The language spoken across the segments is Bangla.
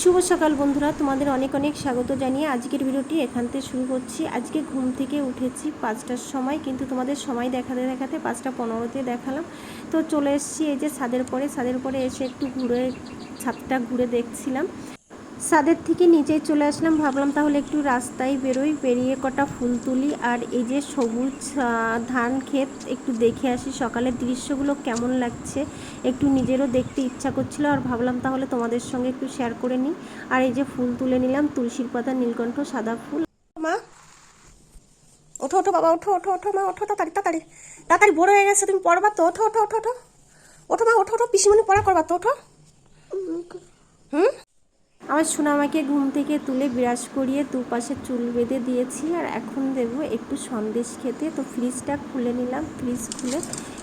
শুভ সকাল বন্ধুরা, তোমাদের অনেক অনেক স্বাগত জানিয়ে আজকের ভিডিওটি এখান থেকে শুরু করছি। আজকে ঘুম থেকে উঠেছি পাঁচটার সময়, কিন্তু তোমাদের সময় দেখাতে দেখাতে পাঁচটা পনেরোতে দেখালাম। তো চলে এসেছি এই যে ছাদের পরে ছাদের পরে এসে একটু ঘুরে, ছাদটা ঘুরে দেখছিলাম। ছাদের থেকে নিচেই চলে আসলাম। ভাবলাম তাহলে একটু রাস্তায় বেরোই, বেরিয়ে কটা ফুল তুলি। আর এই যে সবুজ ধান ক্ষেত একটু দেখে আসি সকালের দৃশ্যগুলো কেমন লাগছে। একটু নিজেরও দেখতে ইচ্ছা করছিল আর ভাবলাম তাহলে তোমাদের সঙ্গে একটু শেয়ার করে নিই। আর এই যে ফুল তুলে নিলাম, তুলসীর পাতা, নীলকণ্ঠ, সাদা ফুল। মা, ওঠো ওঠো বাবা, ওঠো ওঠো ওঠো মা, ওঠো তাড়াতাড়ি তাড়াতাড়ি তাড়াতাড়ি বড় হয়ে গেছে, তুমি পড়বা তো, ওঠো ওঠো ওঠো ওঠো। ওঠো মা, ওঠো ওঠো, পিসিমণি পড়া করবা তো, ওঠো। হুম? আমার সোনামাকে ঘুম থেকে তুলে বিরাজ করিয়ে দুপাশে চুল বেঁধে দিয়েছি আর এখন দেবো একটু সন্দেশ খেতে। তো ফ্রিজটা খুলে নিলাম। ফ্রিজ খুলে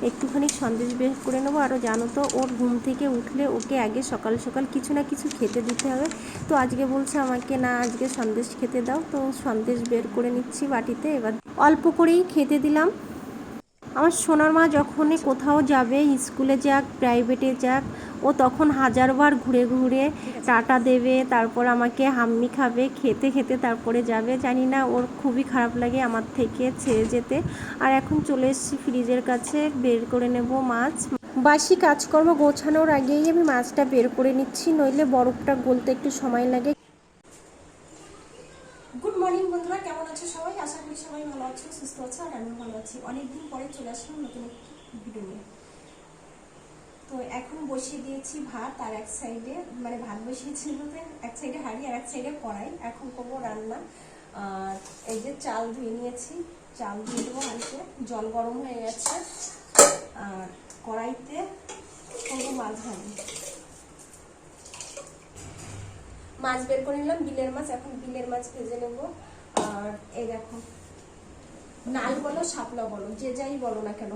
একটুখানি সন্দেশ বের করে নেব। আরও জানো তো, ওর ঘুম থেকে উঠলে ওকে আগে সকাল সকাল কিছু না কিছু খেতে দিতে হবে। তো আজকে বলছে আমাকে, না, আজকে সন্দেশ খেতে দাও। তো সন্দেশ বের করে নিচ্ছি বাটিতে। এবার অল্প করেই খেতে দিলাম। আমার সোনার মা যখনই কোথাও যাবে, স্কুলে যাক প্রাইভেটে যাক ও তখন হাজারবার ঘুরে ঘুরে টাটা দেবে, তারপর আমাকে হাম্মি খাবে, খেতে খেতে তারপরে যাবে। জানি না, ওর খুবই খারাপ লাগে আমার থেকে ছেড়ে যেতে। আর এখন চলে এসেছি ফ্রিজের কাছে, বের করে নেব মাছ। বাসি কাজকর্ম গোছানোর আগেই আমি মাছটা বের করে নিচ্ছি, নইলে বরফটা গলতে একটু সময় লাগে। গুড মর্নিং বন্ধুরা, কেমন আছো সবাই? আশা করি সবাই ভালো আছো, সুস্থ আছো, আর ভালো আছি। অনেকদিন পরে চলে আসলাম নতুন ভিডিও নিয়ে। তো এখন বসিয়ে দিয়েছি ভাত আর এক সাইডে মানে ভাত বসিয়েছি বলতে এক সাইডে হাঁড়ি আর এক সাইডে কড়াই। এখন করব রান্না। এই যে চাল ধুয়ে নিয়েছি। চাল দিয়ে দেবো হাঁড়িতে। জল গরম হয়ে গেছে। আর কড়াইতে করব মাছ ভাজি। মাছ বের করে নিলাম, বিলের মাছ। এখন বিলের মাছ ভেজে নেব। আর এই দেখো, নাল বলো, শাপলা বলো, যে যাই বলো না কেন।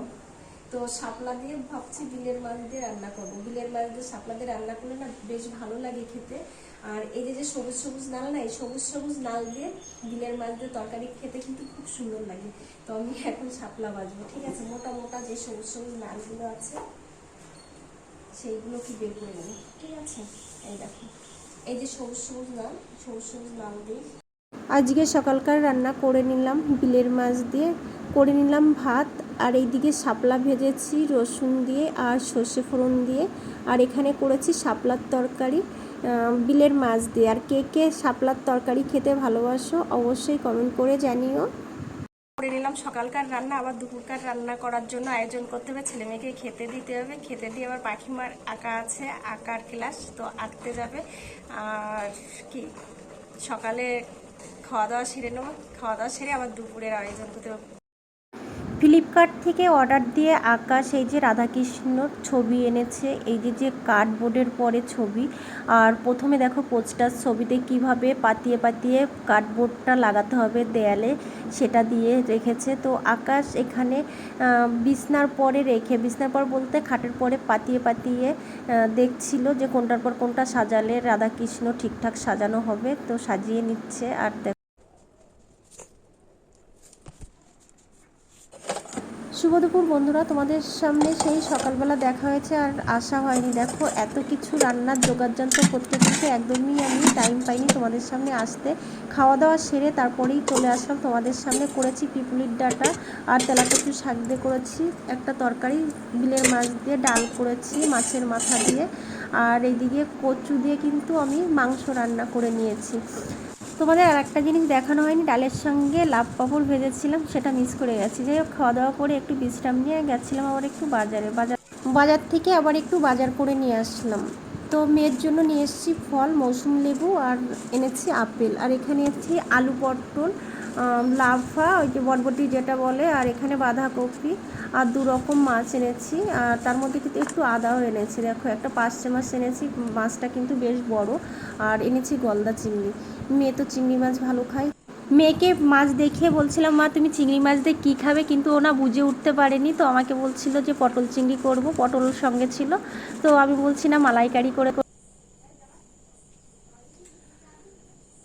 তো শাপলা দিয়ে ভাবছি বিলের মাছ দিয়ে রান্না করব। বিলের মাছ দিয়ে শাপলা দিয়ে রান্না করলে না বেশ ভালো লাগে খেতে। আর এই যে যে সবুজ সবুজ নাল না, এই সবুজ সবুজ নাল দিয়ে বিলের মাছ দিয়ে তরকারি খেতে কিন্তু খুব সুন্দর লাগে। তো আমি এখন শাপলা বাজবো ঠিক আছে? মোটা মোটা যে সবুজ সবুজ নালগুলো আছে, সেইগুলো কি বের করে নেব? ঠিক আছে? এই দেখো। এই যে সবুজ সবুজ নাল, সবুজ সবুজ নাল দিয়ে আজকে সকালকার রান্না করে নিলাম বিলের মাছ দিয়ে। করে নিলাম ভাত আর এইদিকে শাপলা ভেজেছি, রসুন দিয়ে আর সর্ষে ফোড়ন দিয়ে। আর এখানে করেছি শাপলার তরকারি বিলের মাছ দিয়ে। আর কে কে শাপলার তরকারি খেতে ভালোবাসো অবশ্যই কমেন্ট করে জানিও। করে নিলাম সকালকার রান্না, আবার দুপুরকার রান্না করার জন্য আয়োজন করতে হবে। ছেলে মেয়েকে খেতে দিতে হবে। খেতে দিয়ে আবার পাখিমার আঁকা আছে, আঁকার ক্লাস তো আঁকতে যাবে। আর কি, সকালে খাওয়া দাওয়া সেরে নেব। খাওয়া দাওয়া সেরে আবার দুপুরের আয়োজন করতে হবে। ফ্লিপকার্ট থেকে অর্ডার দিয়ে আকাশ, এই যে রাধাকৃষ্ণর ছবি এনেছে, এই যে যে কার্ডবোর্ডের পরে ছবি, আর প্রথমে দেখো পোস্টার ছবিতে কীভাবে পাতিয়ে পাতিয়ে কার্ডবোর্ডটা লাগাতে হবে দেয়ালে, সেটা দিয়ে রেখেছে। তো আকাশ এখানে বিছনার পরে রেখে, বিছনার পর বলতে খাটের পরে পাতিয়ে পাতিয়ে দেখছিল যে কোনটার পর কোনটা সাজালে রাধাকৃষ্ণ ঠিকঠাক সাজানো হবে, তো সাজিয়ে নিচ্ছে। আর দেখো শুভ বন্ধুরা, তোমাদের সামনে সেই সকালবেলা দেখা হয়েছে আর আসা হয়নি। দেখো, এত কিছু রান্নার যোগাযন্ত্র করতে করতে একদমই আমি টাইম পাইনি তোমাদের সামনে আসতে। খাওয়া দাওয়া সেরে তারপরেই চলে আসলাম তোমাদের সামনে। করেছি পিপুলির ডাটা আর তেলাকচু শাক দিয়ে করেছি একটা তরকারি। বিলের মাছ দিয়ে ডাল করেছি মাছের মাথা দিয়ে। আর এইদিকে কচু দিয়ে কিন্তু আমি মাংস রান্না করে নিয়েছি। তোমাদের আর একটা জিনিস দেখানো হয়নি, ডালের সঙ্গে লাভ পাপড় ভেজেছিলাম, সেটা মিস করে গেছি। যাই হোক খাওয়া দাওয়া করে একটু বিশ্রাম নিয়ে গেছিলাম, আবার একটু বাজারে। বাজার বাজার থেকে আবার একটু বাজার করে নিয়ে আসলাম। তো মেয়ের জন্য নিয়ে এসেছি ফল, মৌসুম লেবু আর এনেছি আপেল। আর এখানে এসেছি আলু পটল লাফা, ওই যে বটবটি যেটা বলে, আর এখানে বাঁধাকপি, আর দু রকম মাছ এনেছি, আর তার মধ্যে কিন্তু একটু আদাও এনেছি। দেখো, একটা পাঁচশে মাছ এনেছি, মাছটা কিন্তু বেশ বড়, আর এনেছি গলদা চিংড়ি। মেয়ে তো চিংড়ি মাছ ভালো খায়। মেয়েকে মাছ দেখিয়ে বলছিলাম, মা, তুমি চিংড়ি মাছ দিয়ে কী খাবে? কিন্তু ও না বুঝে উঠতে পারেনি, তো আমাকে বলছিল যে পটল চিংড়ি করব, পটল সঙ্গে ছিল, তো আমি বলছি, না, মালাইকারি করে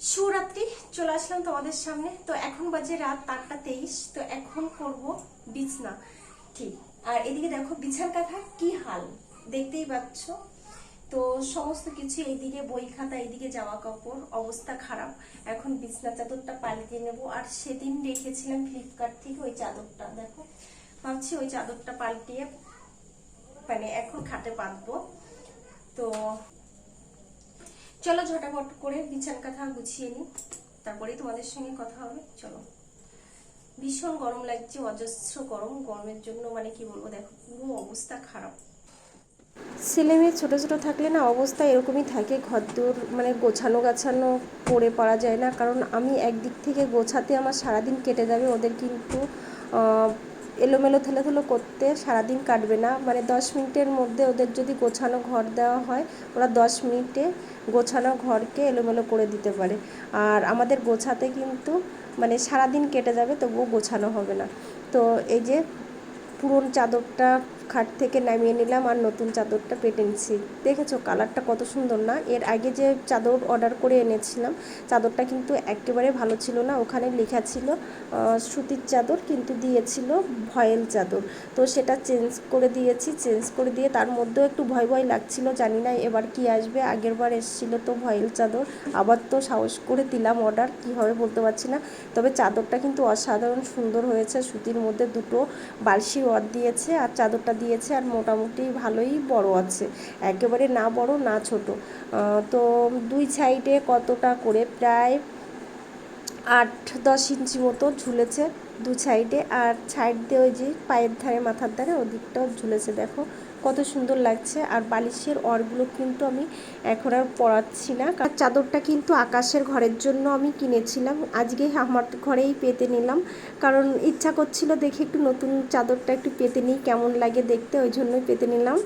শিবরাত্রি চলে আসলাম তোমাদের সামনে। তো এখন বাজে রাত আটটা তেইশ, তো এখন করব বিছনা। ঠিক আর এদিকে দেখো বিছার কাঁথা কি হাল, দেখতেই পাচ্ছ? তো সমস্ত কিছু এইদিকে বই খাতা এইদিকে জামা কাপড়, অবস্থা খারাপ। এখন বিছনা চাদরটা পাল্টে নেব। আর সেদিন রেখেছিলাম ফ্লিপকার্ট থেকে ওই চাদরটা, দেখো। ভাবছি ওই চাদরটা পাল্টিয়ে মানে এখন খাটে পাতবো তো চলো ঝটাপট করে বিছান কাঁথা গুছিয়ে নিই। তারপরেই তোমাদের সঙ্গে কথা হবে, চলো। ভীষণ গরম লাগছে, অজস্র গরম, গরমের জন্য মানে কি বলব, দেখো পুরো অবস্থা খারাপ। ছেলে মেয়ে ছোটো ছোটো থাকলে না অবস্থা এরকমই থাকে, ঘরদোর মানে গোছানো গাছানো করে পারা যায় না, কারণ আমি একদিক থেকে গোছাতে আমার সারাদিন কেটে যাবে, ওদের কিন্তু এলোমেলো থেলোথেলো করতে সারাদিন কাটবে না। মানে দশ মিনিটের মধ্যে ওদের যদি গোছানো ঘর দেওয়া হয়, ওরা দশ মিনিটে গোছানো ঘরকে এলোমেলো করে দিতে পারে। আর আমাদের গোছাতে কিন্তু মানে সারাদিন কেটে যাবে, তবুও গোছানো হবে না। তো এই যে পুরন চাদরটা খাট থেকে নামিয়ে নিলাম আর নতুন চাদরটা পেটে নিচ্ছি। দেখেছ কালারটা কত সুন্দর না? এর আগে যে চাদর অর্ডার করে এনেছিলাম, চাদরটা কিন্তু একেবারে ভালো ছিল না। ওখানে লেখা ছিল সুতির চাদর কিন্তু দিয়েছিল ভয়েল চাদর। তো সেটা চেঞ্জ করে দিয়েছি, চেঞ্জ করে দিয়ে তার মধ্যেও একটু ভয় ভয় লাগছিল, জানি না এবার কি আসবে। আগের বার এসেছিল তো ভয়েল চাদর, আবার তো সাহস করে দিলাম অর্ডার কী হবে বলতে পারছি না। তবে চাদরটা কিন্তু অসাধারণ সুন্দর হয়েছে, সুতির মধ্যে দুটো বালসি রড দিয়েছে আর চাদরটা দিয়েছে আর মোটামুটি ভালোই বড় আছে। একেবারে না বড়, না ছোট। তো দুই সাইডে কতটা করে প্রায় আট দশ ইঞ্চি মতো ঝুলেছে দু সাইডে। আর সাইড দিয়ে ওই যে পায়ের ধারে, মাথার ধারে ওদিকটাও ঝুলেছে, দেখো। কত সুন্দর লাগছে। আর বালিশের অরগুলো কিন্তু আমি এখন আর পরাচ্ছি না। কারণ চাদরটা কিন্তু আকাশের ঘরের জন্য আমি কিনেছিলাম। আজকে আমার ঘরেই পেতে নিলাম। কারণ ইচ্ছা করছিল দেখে একটু নতুন চাদরটা একটু পেতে নিই, কেমন লাগে দেখতে, ওই জন্যই পেতে নিলাম।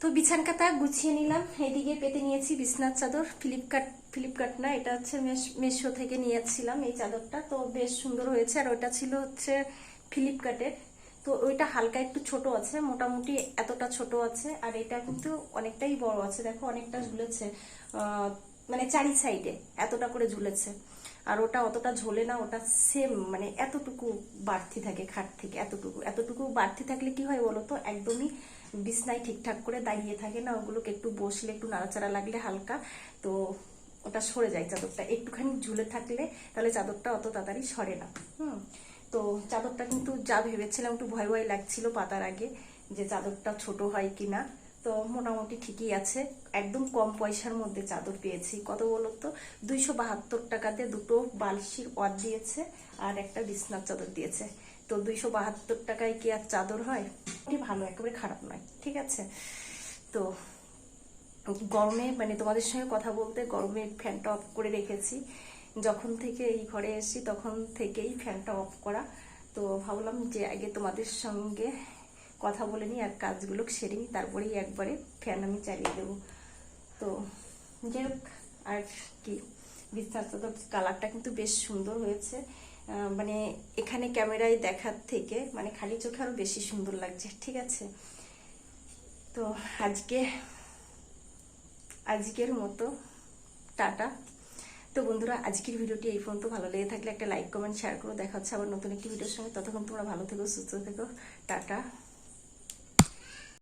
তো বিছান কাতা গুছিয়ে নিলাম। এদিকে পেতে নিয়েছি বিছনার চাদর। ফ্লিপকার্ট ফ্লিপকার্ট না, এটা হচ্ছে মেশো থেকে নিয়েছিলাম এই চাদরটা। তো বেশ সুন্দর হয়েছে। আর ওটা ছিল হচ্ছে ফ্লিপকার্টের। তো ওইটা হালকা একটু ছোট আছে, মোটামুটি এতটা ছোট আছে, আর এটা কিন্তু অনেকটাই বড় আছে। দেখো, অনেকটা ঝুলেছে মানে চারি সাইডে এতটা করে ঝুলেছে। আর ওটা অতটা ঝোলে না, ওটা সেম মানে এতটুকু বাড়তি থাকে খাট থেকে, এতটুকু। এতটুকু বাড়তি থাকলে কি হয় বলো তো? একদমই বিছনায় ঠিকঠাক করে দাঁড়িয়ে থাকে না, ওগুলোকে একটু বসলে, একটু নাড়াচাড়া লাগলে হালকা। তো ওটা সরে যায় চাদরটা। একটুখানি ঝুলে থাকলে তাহলে চাদরটা অত তাড়াতাড়ি সরে না। হুম। তো চাদরটা কিন্তু যা ভেবেছিলাম একটু ভয় ভয় লাগছিল পাতার আগে যে চাদরটা ছোট হয় কিনা। তো মোটামুটি ঠিকই আছে। একদম কম পয়সার মধ্যে চাদর পেয়েছি। কত বলো তো দুইশো বাহাত্তর টাকাতে দুটো বালশির ওয়ার দিয়েছে আর একটা বিছনার চাদর দিয়েছে। তো দুইশো বাহাত্তর টাকায় কি আর চাদর হয়? ভালো, একেবারে খারাপ নয়, ঠিক আছে? তো গরমে মানে তোমাদের সঙ্গে কথা বলতে গরমে ফ্যানটা অফ করে রেখেছি। যখন থেকে এই ঘরে এসেছি, তখন থেকেই ফ্যানটা অফ করা। তো ভাবলাম যে আগে তোমাদের সঙ্গে কথা বলে নিই আর কাজগুলো সেরে নিই, তারপরেই একবারে ফ্যান আমি চালিয়ে দেবো। তো যাই হোক, আর কি বিস্তার তো কালারটা কিন্তু বেশ সুন্দর হয়েছে। মানে এখানে ক্যামেরায় দেখার থেকে মানে খালি চোখে আরও বেশি সুন্দর লাগছে, ঠিক আছে? তো আজকে, আজকের মতো, টাটা। তো বন্ধুরা, আজকের ভিডিওটি এই পর্যন্ত। ভালো লেগে থাকলে একটা লাইক কমেন্ট শেয়ার করো। দেখা হচ্ছে আবার নতুন একটি ভিডিওর সঙ্গে। ততক্ষণ তোমরা ভালো থেকো, সুস্থ থেকো। টাটা।